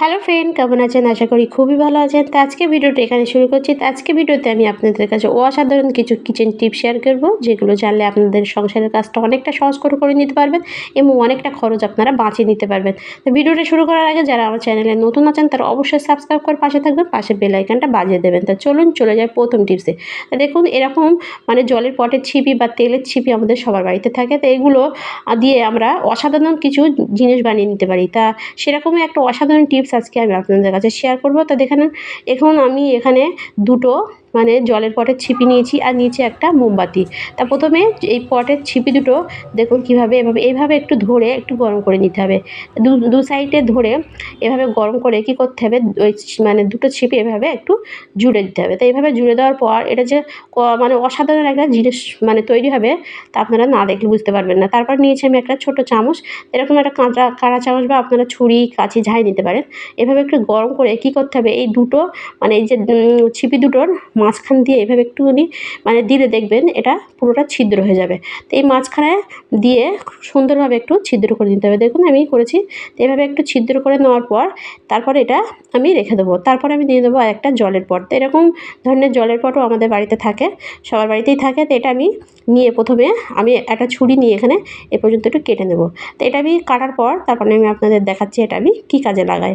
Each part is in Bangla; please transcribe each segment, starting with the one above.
হ্যালো ফ্রেন্ড, কেমন আছেন? আশা করি খুবই ভালো আছেন। তো আজকে ভিডিওটা এখানে শুরু করছি। তো আজকে ভিডিওতে আমি আপনাদের কাছে অসাধারণ কিছু কিচেন টিপ শেয়ার করব, যেগুলো জানলে আপনাদের সংসারের কাজটা অনেকটা সহজ করে করে নিতে পারবেন এবং অনেকটা খরচ আপনারা বাঁচিয়ে নিতে পারবেন। তো ভিডিওটা শুরু করার আগে যারা আমার চ্যানেলে নতুন আছেন, তারা অবশ্যই সাবস্ক্রাইব করে পাশে থাকবেন, পাশে বেল আইকনটা বাজিয়ে দেবেন। তো চলুন, চলে যায় প্রথম টিপসে দেখুন, এরকম মানে জলের পটের ছিপি বা তেলের ছিপি আমাদের সবার বাড়িতে থাকে। তো এগুলো দিয়ে আমরা অসাধারণ কিছু জিনিস বানিয়ে নিতে পারি। তা সেরকমই একটা অসাধারণ টিপস আজকে আমি আপনাদের কাছে শেয়ার করব। তা দেখেন এখন আমি এখানে দুটো মানে জলের পটের ছিপি নিয়েছি আর নিচে একটা মোমবাতি। তা প্রথমে এই পটের ছিপি দুটো দেখুন কীভাবে এভাবে এইভাবে একটু ধরে একটু গরম করে নিতে হবে। দু দু সাইডে ধরে এভাবে গরম করে কি করতে হবে, ওই মানে দুটো ছিপি এভাবে একটু জুড়ে দিতে হবে। তো এইভাবে জুড়ে দেওয়ার পর এটা যে মানে অসাধারণ একটা জিনিস মানে তৈরি হবে তা আপনারা না দেখলে বুঝতে পারবেন না। তারপর নিয়েছি আমি একটা ছোট চামচ, এরকম একটা কাঁচা, কাঁড়া চামচ বা আপনারা ছুরি, কাঁচি ঝাই নিতে পারেন। এভাবে একটু গরম করে কি করতে হবে, এই দুটো মানে এই যে ছিপি দুটোর মাঝখান দিয়ে এভাবে একটুখানি মানে দিলে দেখবেন এটা পুরোটা ছিদ্র হয়ে যাবে। তো এই মাঝখানে দিয়ে সুন্দরভাবে একটু ছিদ্র করে দিতে হবে। দেখুন আমি করেছি এভাবে একটু ছিদ্র করে নেওয়ার পর তারপর এটা আমি রেখে দেবো। তারপর আমি দিয়ে দেবো একটা জলের পট। তো এরকম ধরনের জলের পটও আমাদের বাড়িতে থাকে, সবার বাড়িতেই থাকে। তো এটা আমি নিয়ে প্রথমে আমি একটা ছুরি নিয়ে এখানে এ পর্যন্ত একটু কেটে নেব। তো এটা আমি কাটার পর তারপরে আমি আপনাদের দেখাচ্ছি এটা আমি কী কাজে লাগাই।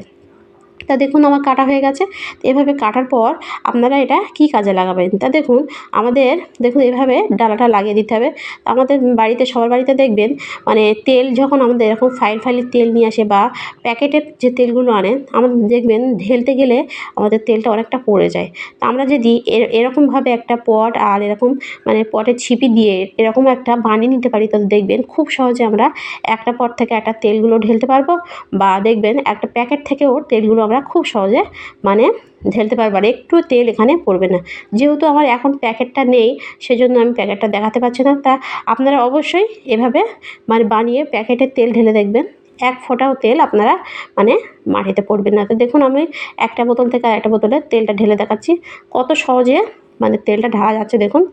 তা দেখুন আমার কাটা হয়ে গেছে। তো এভাবে কাটার পর আপনারা এটা কী কাজে লাগাবেন? তা দেখুন, আমাদের দেখুন এভাবে ডালাটা লাগিয়ে দিতে হবে। তা আমাদের বাড়িতে, সবার বাড়িতে দেখবেন মানে তেল যখন আমাদের এরকম ফাইল ফাইলের তেল নিয়ে আসে বা প্যাকেটের যে তেলগুলো আনে আমাদের দেখবেন ঢেলতে গেলে আমাদের তেলটা অনেকটা পড়ে যায়। তা আমরা যদি এর- এরকমভাবে একটা পট আর এরকম মানে পটের ছিপি দিয়ে এরকম একটা বানিয়ে নিতে পারি, তাহলে দেখবেন খুব সহজে আমরা একটা পট থেকে একটা তেলগুলো ঢেলতে পারব বা দেখবেন একটা প্যাকেট থেকেও তেলগুলো আমরা খুব সহজে মানে ঢেলতে পারব। আর একটু তেল এখানে পড়বে না। যেহেতু আমার এখন প্যাকেটটা নেই, সেজন্য আমি প্যাকেটটা দেখাতে পারছি না। তা আপনারা অবশ্যই এভাবে মানে বানিয়ে প্যাকেটের তেল ঢেলে দেখবেন। এক ফোঁটাও তেল আপনারা মানে মাটিতে পড়বেন না। তো দেখুন, আমি একটা বোতল থেকে আরেকটা বোতলে তেলটা ঢেলে দেখাচ্ছি। কত সহজে মানে তেলটা ঢালা যাচ্ছে দেখুন।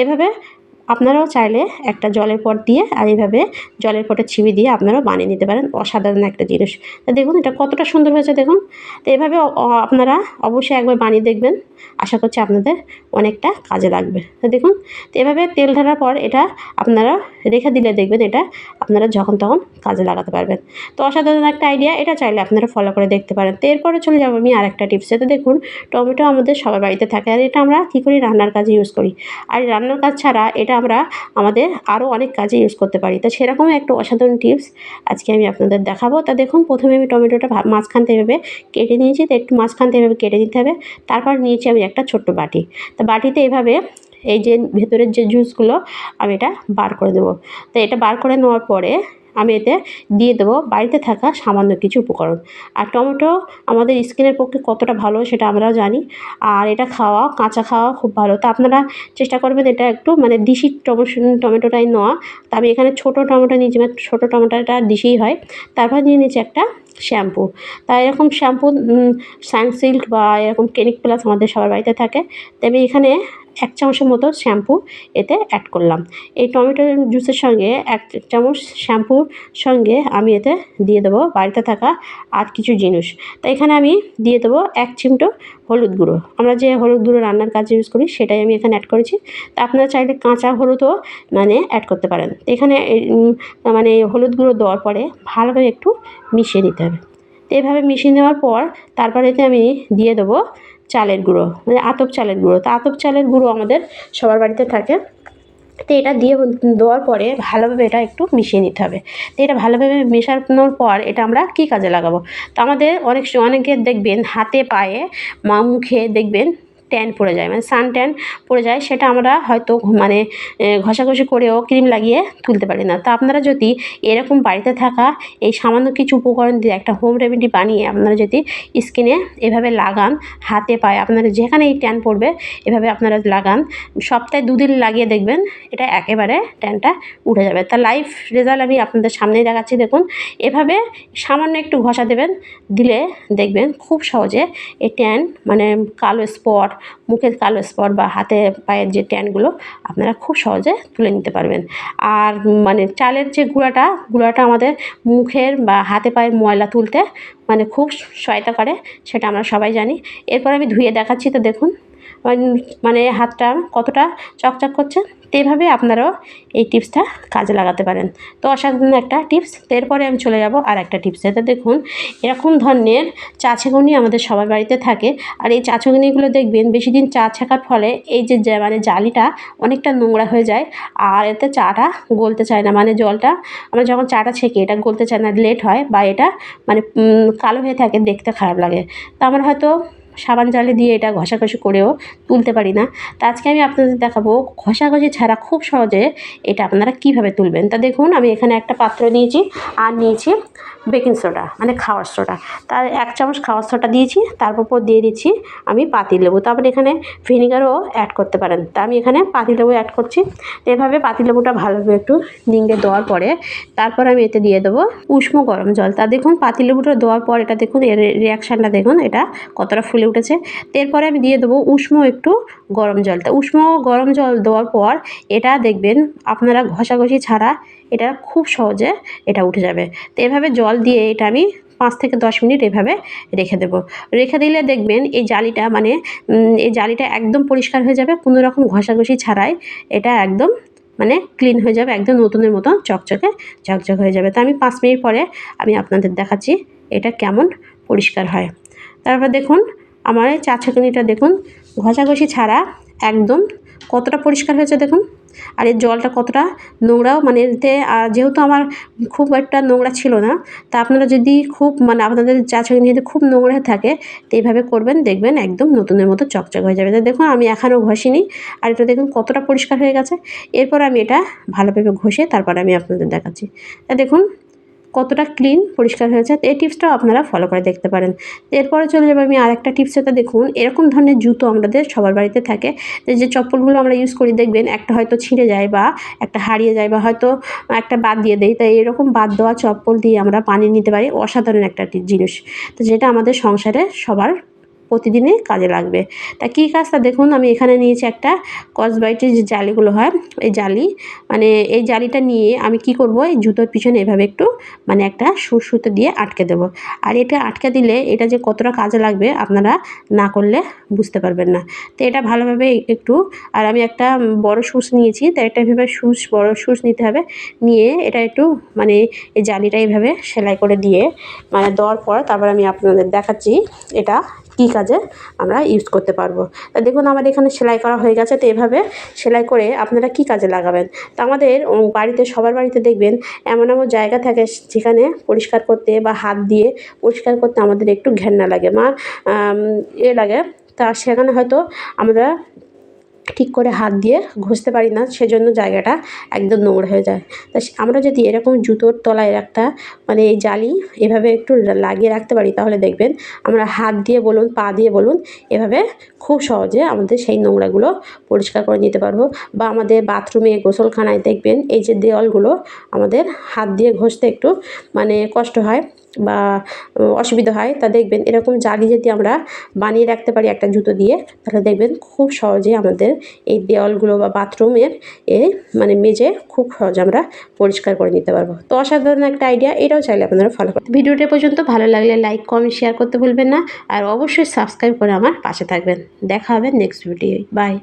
এভাবে আপনারাও চাইলে একটা জলের পট দিয়ে আর এইভাবে জলের পটে ছিবি দিয়ে আপনারাও বানিয়ে নিতে পারেন, অসাধারণ একটা জিনিস। তা দেখুন, এটা কতটা সুন্দর হয়েছে, দেখুন। তো এভাবে আপনারা অবশ্যই একবার বানিয়ে দেখবেন। আশা করছি আপনাদের অনেকটা কাজে লাগবে। তো দেখুন, তো এভাবে তেল ঢালার পর এটা আপনারা রেখে দিলে দেখবেন এটা আপনারা যখন তখন কাজে লাগাতে পারবেন। তো অসাধারণ একটা আইডিয়া এটা চাইলে আপনারা ফলো করে দেখতে পারেন। তো এরপরে চলে যাব আমি আর একটা টিপসে তো দেখুন, টমেটো আমাদের সবার বাড়িতে থাকে। আর এটা আমরা কী করি? রান্নার কাজে ইউজ করি। আর রান্নার কাজ ছাড়া এটা আমরা আমাদের আরও অনেক কাজে ইউজ করতে পারি। তো সেরকম একটা অসাধারণ টিপস আজকে আমি আপনাদের দেখাবো। তা দেখুন, প্রথমে আমি টমেটোটা মাঝখান থেকে এভাবে কেটে নিয়েছি, তো একটু মাঝখান থেকে এভাবে কেটে নিতে হবে। তারপর নিয়েছি আমি একটা ছোট্ট বাটি। তা বাটিতে এভাবে এই যে ভেতরের যে জুসগুলো আমি এটা বার করে দেবো তো এটা বার করে নেওয়ার পরে আমি এতে দিয়ে দেবো বাড়িতে থাকা সামান্য কিছু উপকরণ। আর টমেটো আমাদের স্কিনের পক্ষে কতটা ভালো সেটা আমরাও জানি। আর এটা খাওয়া, কাঁচা খাওয়া খুব ভালো। তা আপনারা চেষ্টা করবেন এটা একটু মানে দিশি টমেটো, টমেটোটাই নেওয়া। তা আমি এখানে ছোটো টমেটো নিয়েছি মানে ছোটো টমেটোটা দিশিই হয়। তারপর নিয়ে নিয়েছি একটা শ্যাম্পু। তা এরকম শ্যাম্পু সানসিল্ক বা এরকম ক্লিনিক প্লাস আমাদের সবার বাড়িতে থাকে। তো আমি এখানে এক চামচের মতো শ্যাম্পু এতে অ্যাড করলাম। এই টমেটো জুসের সঙ্গে এক চামচ শ্যাম্পুর সঙ্গে আমি এতে দিয়ে দেবো বাড়িতে থাকা আর কিছু জিনিস। তো এখানে আমি দিয়ে দেবো এক চিমটো হলুদ গুঁড়ো। আমরা যে হলুদ গুঁড়ো রান্নার কাজে ইউজ করি, সেটাই আমি এখানে অ্যাড করেছি। তা আপনারা চাইলে কাঁচা হলুদও মানে অ্যাড করতে পারেন। এখানে মানে হলুদ গুঁড়ো দেওয়ার পরে ভালোভাবে একটু মিশিয়ে নিতে হবে। এভাবে মিশিয়ে নেওয়ার পর তারপরে এতে আমি দিয়ে দেবো চালের গুঁড়ো মানে আতপ চালের গুঁড়ো। তো আতপ চালের গুঁড়ো আমাদের সবার বাড়িতে থাকে। তো এটা দিয়ে দেওয়ার পরে ভালোভাবে এটা একটু মিশিয়ে নিতে হবে। তো এটা ভালোভাবে মেশানোর পর এটা আমরা কি কাজে লাগাবো? তো আমাদের অনেক অনেকে দেখবেন হাতে পায়ে মা মুখে দেখবেন ট্যান পড়ে যায় মানে সান ট্যান পড়ে যায়, সেটা আমরা হয়তো মানে ঘষাঘষি করেও ক্রিম লাগিয়ে তুলতে পারি না। তো আপনারা যদি এরকম বাড়িতে থাকা এই সামান্য কিছু উপকরণ দিয়ে একটা হোম রেমেডি বানিয়ে আপনারা যদি স্কিনে এভাবে লাগান, হাতে পায়ে, আপনারা যেখানে এই ট্যান পড়বে, এভাবে আপনারা লাগান, সপ্তাহে দুদিন লাগিয়ে দেখবেন, এটা একেবারে ট্যানটা উঠে যাবে। তা লাইভ রেজাল্ট আমি আপনাদের সামনেই দেখাচ্ছি, দেখুন, এভাবে সামান্য একটু ঘষা দেবেন, দিলে দেখবেন খুব সহজে এই ট্যান মানে কালো স্পট মুখের কালো স্পট বা হাতে পায়ের যে ট্যানগুলো আপনারা খুব সহজে তুলে নিতে পারবেন। আর মানে চালের যে গুঁড়াটা গুঁড়াটা আমাদের মুখের বা হাতে পায়ের ময়লা তুলতে মানে খুব সহায়তা করে, সেটা আমরা সবাই জানি। এরপর আমি ধুয়ে দেখাচ্ছি তো দেখুন। মানে হাতটা কতটা চকচক করছে তো এইভাবে আপনারাও এই টিপসটা কাজে লাগাতে পারেন। তো অসাধারণ একটা টিপস। এরপরে আমি চলে যাব আর একটা টিপসে। তো দেখুন, এরকম ধরনের চা ছেঁকুনি আমাদের সবার বাড়িতে থাকে। আর এই চা ছেঁকুনিগুলো দেখবেন, বেশি দিন চা ছেঁকার ফলে এই যে মানে জালিটা অনেকটা নোংরা হয়ে যায় আর এতে চাটা গলতে চায় না। মানে জলটা, আমরা যখন চাটা ছেঁকে, এটা গলতে চায় না, লেট হয় বা এটা মানে কালো হয়ে থাকে, দেখতে খারাপ লাগে। তা আমার হয়তো সাবান জলে দিয়ে এটা ঘষাঘষি করেও তুলতে পারি না। তা আজকে আমি আপনাদের দেখাবো ঘষাঘষি ছাড়া খুব সহজে এটা আপনারা কীভাবে তুলবেন। তা দেখুন, আমি এখানে একটা পাত্র নিয়েছি আর নিয়েছি বেকিং সোডা মানে খাওয়ার সোডা। তার এক চামচ খাওয়ার সোডা দিয়েছি তার উপর দিয়ে দিচ্ছি আমি পাতি লেবু। তারপরে এখানে ভিনিগারও অ্যাড করতে পারেন। তা আমি এখানে পাতি লেবু অ্যাড করছি। এভাবে পাতি লেবুটা ভালোভাবে একটু নিংড়ে দেওয়ার পরে তারপর আমি এতে দিয়ে দেবো উষ্ণ গরম জল। তা দেখুন, পাতি লেবুটা দেওয়ার পর এটা দেখুন, এর রিয়াকশানটা দেখুন, এটা কতটা ফুলে উঠেছে। এরপরে আমি দিয়ে দেবো উষ্ণ একটু গরম জলটা উষ্ণ গরম জল দেওয়ার পর এটা দেখবেন আপনারা ঘষাঘষি ছাড়া এটা খুব সহজে এটা উঠে যাবে। তো এভাবে জল দিয়ে এটা আমি পাঁচ থেকে দশ মিনিট এভাবে রেখে দেবো। রেখে দিলে দেখবেন এই জালিটা মানে এই জালিটা একদম পরিষ্কার হয়ে যাবে। কোনো রকম ঘষাঘষি ছাড়াই এটা একদম মানে ক্লিন হয়ে যাবে, একদম নতুনের মতো চকচকে ঝকঝক হয়ে যাবে। তো আমি পাঁচ মিনিট পরে আমি আপনাদের দেখাচ্ছি এটা কেমন পরিষ্কার হয়। তারপর দেখুন আমার এই চা ছাঁকুনিটা দেখুন, ঘষাঘষি ছাড়া একদম কতটা পরিষ্কার হয়েছে দেখুন। আর এর জলটা কতটা নোংরাও মানে এতে যেহেতু আমার খুব একটা নোংরা ছিল না, তা আপনারা যদি খুব মানে আপনাদের চা ছাঁকুনি যদি খুব নোংরা থাকে, তো এইভাবে করবেন, দেখবেন একদম নতুনের মতো চকচক হয়ে যাবে। তো দেখুন, আমি এখনও ঘষিনি, আর এটা দেখুন কতটা পরিষ্কার হয়ে গেছে। এরপর আমি এটা ভালোভাবে ঘষে তারপর আমি আপনাদের দেখাচ্ছি। তা দেখুন কতটা ক্লিন পরিষ্কার হয়েছে, এই টিপসটাও আপনারা ফলো করে দেখতে পারেন। এরপরে চলে যাব আমি আরেকটা টিপসটা দেখুন, এরকম ধরনের জুতো আমাদের সবার বাড়িতে থাকে। যে চপ্পলগুলো আমরা ইউজ করি, দেখবেন, একটা হয়তো ছিঁড়ে যায় বা একটা হারিয়ে যায় বা হয়তো একটা বাদ দিয়ে দেয়। তাই এরকম বাদ দেওয়া চপ্পল দিয়ে আমরা পানি নিতে পারি, অসাধারণ একটা জিনিস। তো যেটা আমাদের সংসারে সবার প্রতিদিনই কাজে লাগবে। তা কী কাজটা? দেখুন, আমি এখানে নিয়েছি একটা কসবাইটের যে জালিগুলো হয়, এই জালি। মানে এই জালিটা নিয়ে আমি কি করব? এই জুতোর পিছনে এভাবে একটু মানে একটা সুর সুতো দিয়ে আটকে দেবো। আর এটা আটকে দিলে এটা যে কতটা কাজে লাগবে আপনারা না করলে বুঝতে পারবেন না। তো এটা ভালোভাবে একটু আর আমি একটা বড় সুচ নিয়েছি, তো এটা এভাবে সুচ, বড় সুচ নিতে হবে। নিয়ে এটা একটু মানে এই জালিটা এইভাবে সেলাই করে দিয়ে মানে দেওয়ার পর তারপর আমি আপনাদের দেখাচ্ছি এটা কী কাজে আমরা ইউজ করতে পারব। তা দেখুন আমার এখানে সেলাই করা হয়ে গেছে, তো এভাবে সেলাই করে আপনারা কি কাজে লাগাবেন? তো আমাদের বাড়িতে, সবার বাড়িতে দেখবেন, এমন এমন জায়গা থাকে যেখানে পরিষ্কার করতে বা হাত দিয়ে পরিষ্কার করতে আমাদের একটু ঘেন্না লাগে। মা এ লাগে। তা সেখানে হয়তো আমরা ঠিক করে হাত দিয়ে ঘষতে পারি না, সেজন্য জায়গাটা একদম নোংরা হয়ে যায়। তা আমরা যদি এরকম জুতোর তলায় একটা মানে এই জালি এভাবে একটু লাগিয়ে রাখতে পারি, তাহলে দেখবেন আমরা হাত দিয়ে বলুন, পা দিয়ে বলুন, এভাবে খুব সহজে আমাদের সেই নোংরাগুলো পরিষ্কার করে নিতে পারব। বা আমাদের বাথরুমে গোসলখানায় দেখবেন, এই যে দেওয়ালগুলো আমাদের হাত দিয়ে ঘষতে একটু মানে কষ্ট হয়। বা অসুবিধা হয়, তা দেখবেন এরকম জালি যদি আমরা বানিয়ে রাখতে পারি একটা জুতো দিয়ে, তাহলে দেখবেন খুব সহজে আমাদের এই দেওয়ালগুলো বা বাথরুমের এ মানে মেজে খুব সহজে আমরা পরিষ্কার করে নিতে পারব। তো অসাধারণ একটা আইডিয়া এটাও চাইলে আপনারা ফলো করতে ভিডিওটা পর্যন্ত ভালো লাগলে লাইক কমেন্ট শেয়ার করতে ভুলবেন না, আর অবশ্যই সাবস্ক্রাইব করে আমার পাশে থাকবেন। দেখা হবে নেক্সট ভিডিও বাই